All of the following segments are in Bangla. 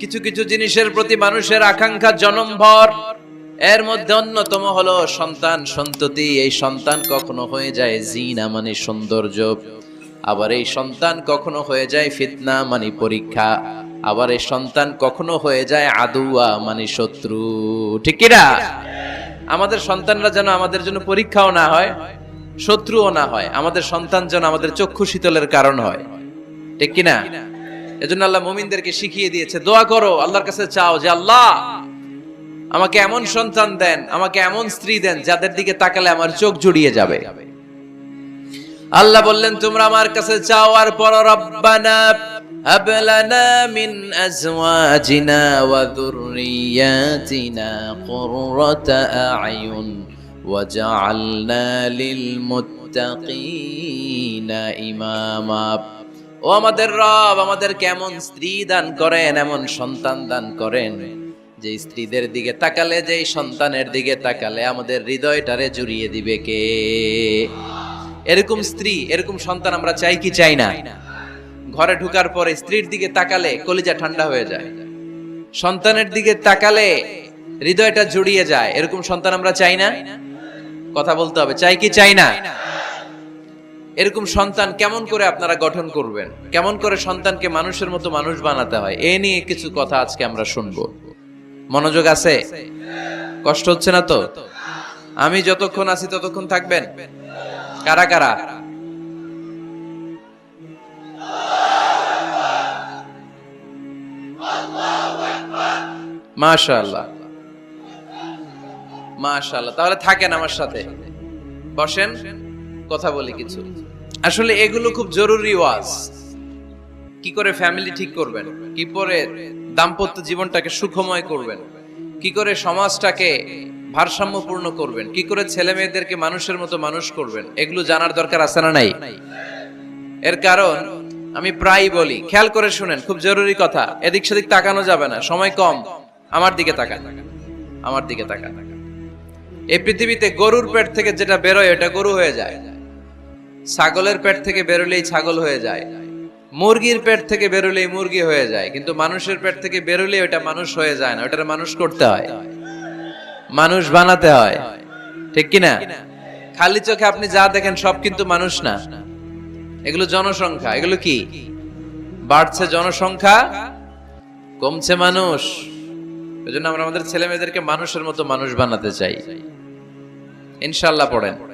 কিছু কিছু জিনিসের প্রতি মানুষের আকাঙ্ক্ষা জনমভর। এর মধ্যে অন্যতম হলো সন্তান সন্ততি। এই সন্তান কখনো হয়ে যায় জিনা মানে সৌন্দর্য। আবার এই সন্তান কখনো হয়ে যায় ফিতনা মানে পরীক্ষা। আবার এই সন্তান কখনো হয়ে যায় আদুয়া মানে শত্রু। ঠিক কিনা? আমাদের সন্তানরা যেন আমাদের জন্য পরীক্ষাও না হয়, শত্রুও না হয়। আমাদের সন্তান যেন আমাদের চক্ষু শীতলের কারণ হয়। ঠিক কিনা? এজন্য আল্লাহ মুমিনদেরকে শিখিয়ে দিয়েছে দোয়া করো আল্লাহর কাছে চাও যে আল্লাহ আমাকে এমন সন্তান দেন আমাকে এমন স্ত্রী দেন যাদের দিকে তাকালে আমার চোখ জুড়িয়ে যাবে আল্লাহ বললেন তোমরা আমার কাছে চাও আর পর রব্বানা هب لنا من أزواجنا وذرياتنا قرة أعين وجعلنا للمتقين إماما ও আমাদের রব, আমাদের কেমন স্ত্রী দান করেন, এমন সন্তান দান করেন। যে স্ত্রীদের দিকে তাকালে যে সন্তানের দিকে তাকালে, আমাদের হৃদয়টারে জুড়িয়ে দিবে কে? এরকম স্ত্রী, এরকম সন্তান আমরা চাই কি চাই না? ঘরে ঢুকার পরে স্ত্রীর দিকে তাকালে কলিজা ঠান্ডা হয়ে যায়। সন্তানের দিকে তাকালে হৃদয়টা জুড়িয়ে যায়। এরকম সন্তান আমরা চাই না? কথা বলতে হবে, চাই কি চাই না? এরকম সন্তান কেমন করে আপনারা গঠন করবেন? কেমন করে সন্তানকে মানুষের মতো মানুষ বানাতে হয়? এ নিয়ে কিছু কথা আজকে আমরা শুনব। মনোযোগ আছে? কষ্ট হচ্ছে না তো? আমি যতক্ষণ আছি ততক্ষণ থাকবেন? কারা কারা? মাশাআল্লাহ। মাশাআল্লাহ। তাহলে থাকেন আমার সাথে। বসেন। কথা বলি কিছু। আসলে এগুলো খুব জরুরি ওয়াজ। কি করে ফ্যামিলি ঠিক করবেন? কি করে দাম্পত্য জীবনটাকে সুখময় করবেন? কি করে সমাজটাকে ভারসাম্যপূর্ণ করবেন? কি করে ছেলে মেয়েদেরকে মানুষের মতো মানুষ করবেন? এগুলো জানার দরকার আছে না নাই? এর কারণ, আমি প্রায় বলি, খেয়াল করে শুনেন, খুব জরুরি কথা। এদিক সেদিক তাকানো যাবে না। সময় কম। আমার দিকে তাকান। আমার দিকে তাকান। এই পৃথিবীতে গরুর পেট থেকে যেটা বেরোয় এটা গরু হয়ে যায়। ছাগলের পেট থেকে বেরোলেই ছাগল হয়ে যায়। মুরগির পেট থেকে বেরোলেই মুরগি হয়ে যায়। কিন্তু মানুষের পেট থেকে বেরোলেই ওটা মানুষ হয়ে যায় না ওটা মানুষ করতে হয়। মানুষ বানাতে হয়। ঠিক কিনা? খালি চোখে আপনি যা দেখেন সব কিন্তু মানুষ না। এগুলো জনসংখ্যা। এগুলো কি? বাড়ছে জনসংখ্যা, কমছে মানুষ। ওই জন্য আমরা আমাদের ছেলে মেয়েদেরকে মানুষের মতো মানুষ বানাতে চাই। ইনশাল্লাহ পড়েন।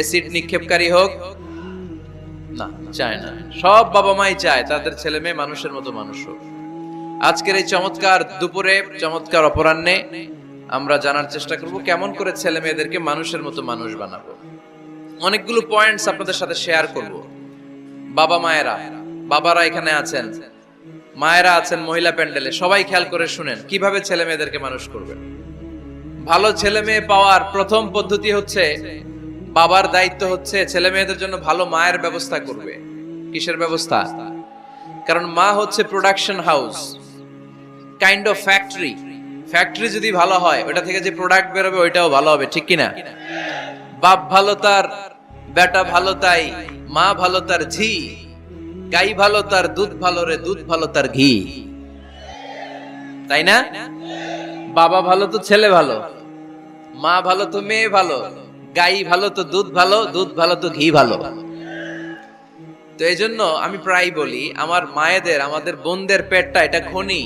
এসিড নিক্ষেপকারী হোক, না, চায় না। সব বাবা মাই চায়, তাদের ছেলে মেয়ে মানুষের মতো মানুষ হোক। আজকের এই চমৎকার দুপুরে, চমৎকার অপরাহ্নে আমরা জানার চেষ্টা করব, কেমন করে ছেলে মেয়েদেরকে মানুষের মতো মানুষ বানাবো। অনেকগুলো পয়েন্টস আপনাদের সাথে শেয়ার করব। বাবা মায়েরা, বাবারা এখানে আছেন, মায়েরা আছেন মহিলা প্যান্ডেলে, সবাই খেয়াল করে শুনেন, কীভাবে ছেলে মেয়েদেরকে মানুষ করবেন? ভালো ছেলে মেয়ে পাওয়ার প্রথম পদ্ধতি হচ্ছে বাবার দায়িত্ব হচ্ছে ছেলে মেয়েদের জন্য ভালো মায়ের ব্যবস্থা করবে। কিসের ব্যবস্থা? কারণ মা হচ্ছে production house kind of factory factory যদি ভালো হয়, ওটা থেকে যে প্রোডাক্ট বেরোবে, ওইটাও ভালো হবে, ঠিক কিনা? বাপ ভালো তার, বেটা ভালো তাই, মা ভালো তার ঝি, গাই ভালো তার দুধ ভালো রে, দুধ ভালো তার ঘি। তাই না? বাবা ভালো তো ছেলে ভালো, মা ভালো তো মেয়ে ভালো। গাই ভালো তো দুধ ভালো দুধ ভালো তো ঘি ভালো। তো এই জন্য আমি প্রায় বলি, আমার মায়েদের, আমাদের বোনদের পেটটা এটা খনি।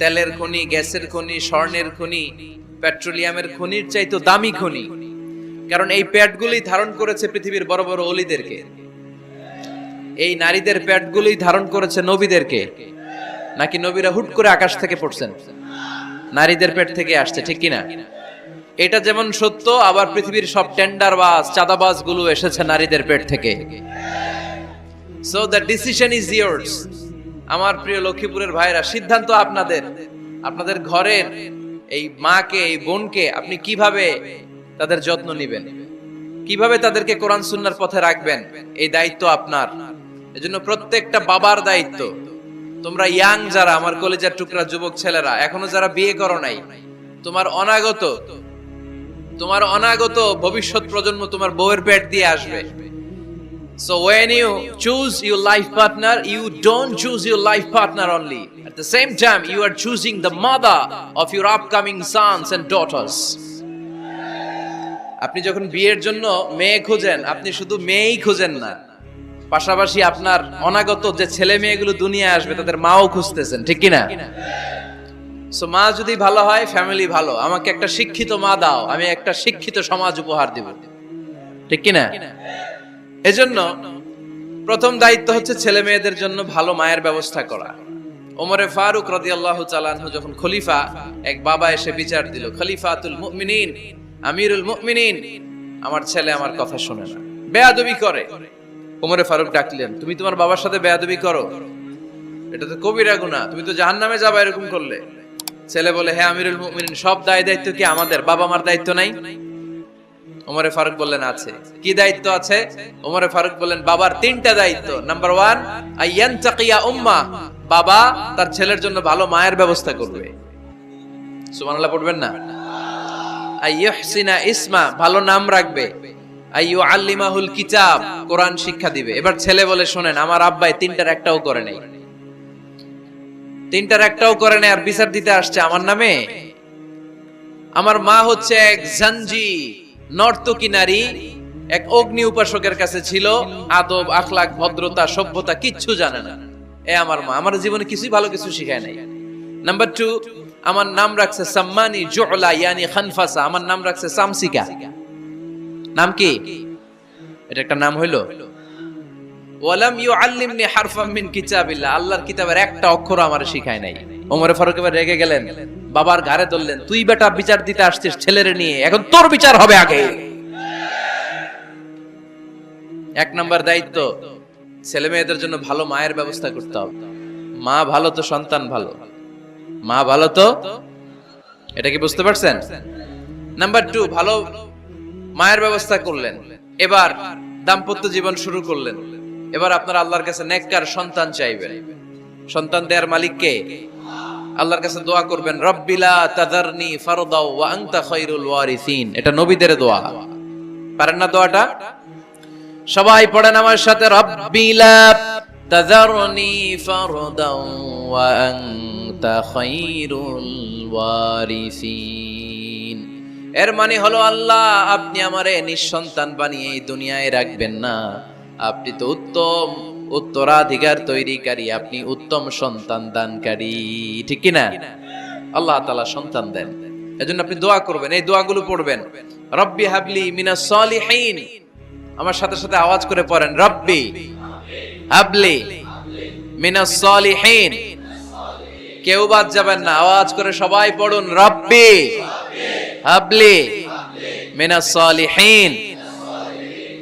তেলের খনি, গ্যাসের খনি, স্বর্ণের খনি, পেট্রোলিয়ামের খনির চাইতো দামি খনি। কারণ এই পেটগুলোই ধারণ করেছে পৃথিবীর বড় বড় অলিদেরকে। এই নারীদের পেটগুলোই ধারণ করেছে নবীদেরকে। নাকি নবীরা হুট করে আকাশ থেকে পড়ছেন? নারীদের পেট থেকে আসছে, ঠিক কিনা? এটা যেমন সত্য, আবার পৃথিবীর সব টেন্ডার বাস চাঁদাবাজগুলো এসেছে নারীদের পেট থেকে। So the decision is yours আমার প্রিয় লক্ষ্মীপুরের ভাইরা, সিদ্ধান্ত আপনাদের। আপনাদের ঘরের এই মাকে, এই বোনকে আপনি কীভাবে তাদের যত্ন নেবেন? কীভাবে তাদেরকে কোরআন সুন্নার পথে রাখবেন? এই দায়িত্ব আপনার। এজন্য প্রত্যেকটা বাবার দায়িত্ব। তোমরা ইয়াং যারা, আমার কলেজের টুকরা যুবক ছেলেরা, এখনও যারা বিয়ে করো নাই, তোমার অনাগত তোমার অনাগত ভবিষ্যৎ প্রজন্ম তোমার বউয়ের পেট দিয়ে আসবে So when you choose your life partner, you don't choose your life partner only. At the same time, you are choosing the mother of your upcoming sons and daughters. আপনি যখন বিয়ের জন্য মেয়ে খোঁজেন আপনি শুধু মেয়েই খোঁজেন না পাশাপাশি আপনার অনাগত যে ছেলে মেয়েগুলো দুনিয়া আসবে তাদের মাও খুঁজতেছেন ঠিক কিনা সো মা যদি ভালো হয় ফ্যামিলি ভালো। আমাকে একটা শিক্ষিত মা দাও, আমি একটা শিক্ষিত সমাজ উপহার দিব। ঠিক কিনা? এজন্য প্রথম দায়িত্ব হচ্ছে ছেলে মেয়েদের জন্য ভালো মায়ের ব্যবস্থা করা। ওমরে ফারুক রাদিয়াল্লাহু চালানহু যখন খলিফা, এক বাবা এসে বিচার দিল, খলিফাতুল মুমিনিন, আমিরুল মুমিনিন। আমার ছেলে আমার কথা শুনে না। বেয়াদবি করে। ওমরে ফারুক ডাকলেন, তুমি তোমার বাবার সাথে বেয়াদবি করো? এটা তো কবিরা গুনাহ, তুমি তো জাহান্নামে যাবা এরকম করলে। ছেলে বলে হ্যাঁ আমিরুল মুমিনিন, সব দায় দায়িত্ব কি আমাদের? বাবা মার দায়িত্ব নাই? ওমরে ফারুক বললেন, আছে। কি দায়িত্ব আছে? ওমরে ফারুক বললেন, বাবার তিনটা দায়িত্ব। নাম্বার ওয়ান আইয়ান চাকিয়া উম্মা। বাবা তার ছেলের জন্য ভালো মায়ের ব্যবস্থা করবে। সুবহানাল্লাহ, পড়বেন না? আইয়ুহসিনা ইসমা, ভালো নাম রাখবে। আইয়ু আল্লিমাহুল কিতাব, কোরআন শিক্ষা দিবে। এবার ছেলে বলে, শোনেন, আমার আব্বাই তিনটার একটাও করে নাই। তিনটার একটাও করে নাই আর বিচার দিতে আসছে আমার নামে। আমার মা হচ্ছে এক জাঞ্জি নর্তকী নারী, এক অগ্নি উপাসকের কাছে ছিল, আদব আখলাক ভদ্রতা, সভ্যতা, কিচ্ছু জানে না। এ আমার মা, আমার জীবনে কিছুই ভালো কিছু শিখায় নাই। নাম্বার টু আমার নাম রাখছে সাম্মানি জোলা, ইয়ানি খানফাসা, আমার নাম রাখছে সামসিকা। নাম কি? এটা একটা নাম হইল? ওয়ালাম ইউআল্লিমনি হারফাম মিন কিতাবিল্লাহ। আল্লাহর কিতাবের একটা অক্ষর আমার নাই। ফারুক এবার রেগে গেলেন। বাবার ধরলেন, তুই বেটা বিচার দিতে আসছিস ছেলেরে নিয়ে, এখন তোর বিচার হবে আগে। এক দায়িত্ব, ছেলে মেয়েদের জন্য ভালো মায়ের ব্যবস্থা করতে হবে। মা ভালো তো সন্তান ভালো। মা ভালো তো? এটা কি বুঝতে পারছেন? নাম্বার টু ভালো মায়ের ব্যবস্থা করলেন। এবার দাম্পত্য জীবন শুরু করলেন। এবার আপনারা আল্লাহর কাছে নেককার সন্তান চাইবেন। সন্তান দেয়ার মালিক কে? আল্লাহর কাছে দোয়া করবেন রব্বিলা তাদারনি ফারদাও ওয়া আনতা খায়রুল ওয়ারিসিন। এটা নবীদের দোয়া। পারেন না দোয়াটা? সবাই পড়েন আমার সাথে রব্বিলা তাদারনি ফারদাও ওয়া আনতা খায়রুল ওয়ারিসিন। এর মানে হলো আল্লাহ, আপনি আমারে নিঃসন্তান বানিয়ে এই দুনিয়ায় রাখবেন না। আপনি তো উত্তম, উত্তরাধিকার তৈরিকারী, আপনি উত্তম সন্তান দানকারী। ঠিক কিনা? আল্লাহ তাআলা সন্তান দেন। এজন্য আপনি দোয়া করবেন, এই দোয়াগুলো পড়বেন। রব্বি হাবলি মিনাস সলিহিন। আমার সাথে সাথে আওয়াজ করে পড়েন, রব্বি হাবলি মিনাস সলিহিন। কেউ বাদ যাবেন না, আওয়াজ করে সবাই পড়ুন, রব্বি হাবলি মিনাস সলিহিন।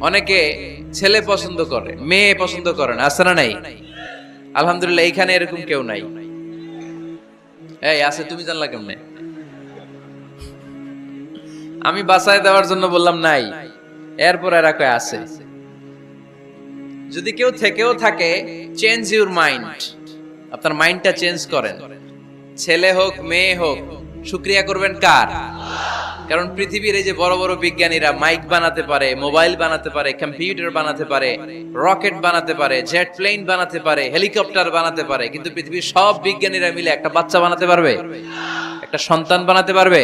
অনেকে ছেলে পছন্দ করে, মেয়ে পছন্দ করে না, আছে না নাই? আলহামদুলিল্লাহ, এইখানে এরকম কেউ নাই। এই, আছে, তুমি জানলা কেমনে? আমি বাসায় দেওয়ার জন্য বললাম নাই। এরপর এরা কয়, আছে। যদি কেউ থেকেও থাকে চেঞ্জ ইউর মাইন্ড আপনার মাইন্ডটা চেঞ্জ করেন। ছেলে হোক, মেয়ে হোক, শুক্রিয়া করবেন কার? কারণ পৃথিবীর এই যে বড় বড় বিজ্ঞানীরা মাইক বানাতে পারে, মোবাইল বানাতে পারে, কম্পিউটার বানাতে পারে, রকেট বানাতে পারে, জেট প্লেন বানাতে পারে, হেলিকপ্টার বানাতে পারে, কিন্তু পৃথিবীর সব বিজ্ঞানীরা মিলে একটা বাচ্চা বানাতে পারবে? একটা সন্তান বানাতে পারবে?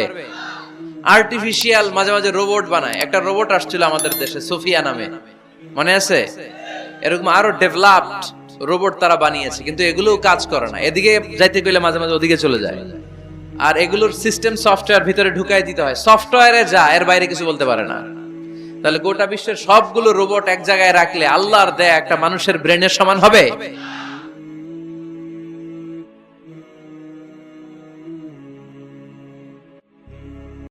আর্টিফিশিয়াল মাঝে মাঝে রোবট বানায়। একটা রোবট আসছিল আমাদের দেশে, সোফিয়া নামে। মনে আছে? এরকম আরও ডেভেলপড রোবট তারা বানিয়েছে, কিন্তু এগুলোও কাজ করে না। এদিকে যাইতে গেলে মাঝে মাঝে ওদিকে চলে যায়। আর এগুলোর সিস্টেম সফটওয়্যার ভিতরে ঢুকাই দিতে হয়। সফটওয়্যারে যা, এর বাইরে কিছু বলতে পারে না। তাহলে গোটা বিশ্বের সবগুলো রোবট এক জায়গায় রাখলে আল্লাহর দেয় একটা মানুষের ব্রেনের সমান হবে?